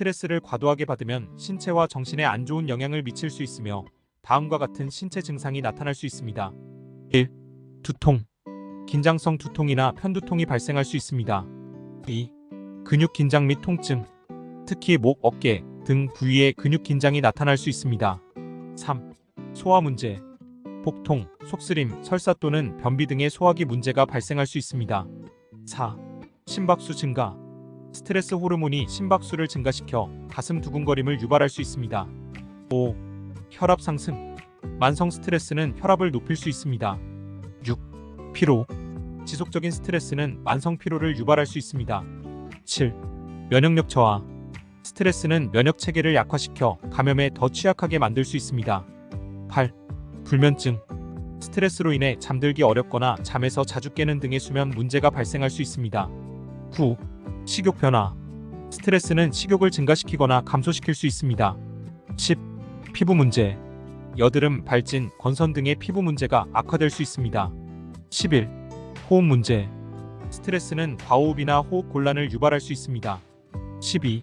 스트레스를 과도하게 받으면 신체와 정신에 안 좋은 영향을 미칠 수 있으며 다음과 같은 신체 증상이 나타날 수 있습니다. 1. 두통. 긴장성 두통이나 편두통이 발생할 수 있습니다. 2. 근육 긴장 및 통증. 특히 목, 어깨 등 부위에 근육 긴장이 나타날 수 있습니다. 3. 소화 문제. 복통, 속쓰림, 설사 또는 변비 등의 소화기 문제가 발생할 수 있습니다. 4. 심박수 증가. 스트레스 호르몬이 심박수를 증가시켜 가슴 두근거림을 유발할 수 있습니다. 5. 혈압 상승. 만성 스트레스는 혈압을 높일 수 있습니다. 6. 피로. 지속적인 스트레스는 만성 피로를 유발할 수 있습니다. 7. 면역력 저하. 스트레스는 면역 체계를 약화시켜 감염에 더 취약하게 만들 수 있습니다. 8. 불면증. 스트레스로 인해 잠들기 어렵거나 잠에서 자주 깨는 등의 수면 문제가 발생할 수 있습니다. 9. 식욕 변화. 스트레스는 식욕을 증가시키거나 감소시킬 수 있습니다. 10. 피부 문제. 여드름, 발진, 건선 등의 피부 문제가 악화될 수 있습니다. 11. 호흡 문제. 스트레스는 과호흡이나 호흡 곤란을 유발할 수 있습니다. 12.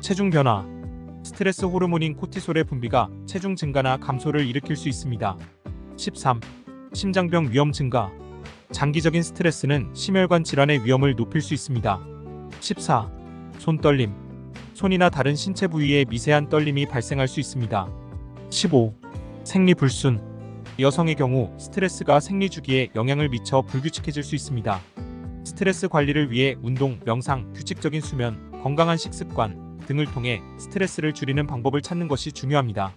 체중 변화. 스트레스 호르몬인 코티솔의 분비가 체중 증가나 감소를 일으킬 수 있습니다. 13. 심장병 위험 증가. 장기적인 스트레스는 심혈관 질환의 위험을 높일 수 있습니다. 14. 손떨림. 손이나 다른 신체 부위에 미세한 떨림이 발생할 수 있습니다. 15. 생리불순. 여성의 경우 스트레스가 생리 주기에 영향을 미쳐 불규칙해질 수 있습니다. 스트레스 관리를 위해 운동, 명상, 규칙적인 수면, 건강한 식습관 등을 통해 스트레스를 줄이는 방법을 찾는 것이 중요합니다.